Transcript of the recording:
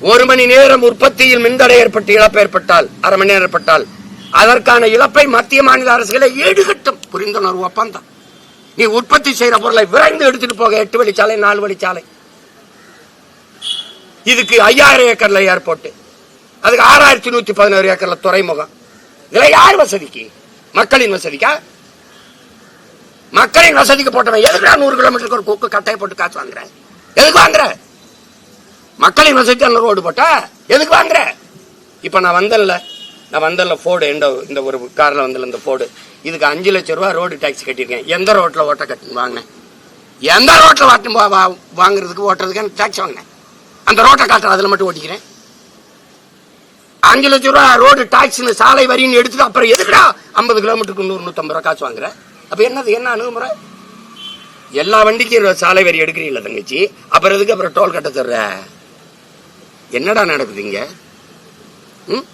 ஒரு மணி நேரம் உற்பத்தியில் மின்தடை ஏற்பட்டு இழப்பு ஏற்பட்டால் அரை மணி நேரம் ஏற்பட்டால் அதற்கான இழப்பை மத்திய மாநில அரசுகளை ஈடுகட்டும். புரிந்துணர்வு ஒப்பந்தம். நீ உற்பத்தி செய்யற பொருளை விரைந்து எடுத்துட்டு போக எட்டு வழிச்சாலை நாலு வழிச்சாலை இதுக்கு ஐயாயிரம் ஏக்கர்ல ஏர்போர்ட் அதுக்கு ஆறாயிரத்தி நூத்தி பதினோரு ஏக்கர்ல துறைமுகம். இதுல யார் வசதிக்கு? மக்களின் வசதிக்கா? மக்களின் வசதிக்கு போட்டவன் எதுக்கு நூறு கிலோமீட்டருக்கு ஒரு கொக்கு கட்டையை போட்டு காசு வாங்குற? எதுக்கு வாங்குற? மக்களை வசதி அந்த ரோடு போட்டா? எதுக்கு வாங்குற? இப்போ நான் வந்தேன்ல. நான் வந்தல ஃபோர்டு இந்த இந்த ஒரு காரில் வந்தல இந்த ஃபோர்டு இதுக்கு அஞ்சு லட்ச ரூபா ரோடு டேக்ஸ் கட்டியிருக்கேன். எந்த ரோட்டில் ஓட்ட கட்டி வாங்கினேன். எந்த ரோட்டில் வாட்டு வா- வா- வாங்குறதுக்கு ஓட்டுறதுக்கு டேக்ஸ் வாங்கினேன். அந்த ரோட்டை காட்டுற அதில் மட்டும் ஓட்டிக்கிறேன். அஞ்சு லட்சம் ரூபா ரோடு டாக்ஸ்னு சாலை வரின்னு எடுத்துட்டு அப்புறம் எதுக்குடா ஐம்பது கிலோமீட்டருக்கு நூறு நூற்றம்பது ரூபா காசு வாங்குற? அப்போ என்னது என்ன அணுகுமுறை? எல்லா வண்டிக்கும் சாலை வரி எடுக்கிறீங்களா தங்கச்சி? அப்புறம் எதுக்கு அப்புறம் டோல் கட்ட தர்ற என்னடா நடக்குது இங்க ம்?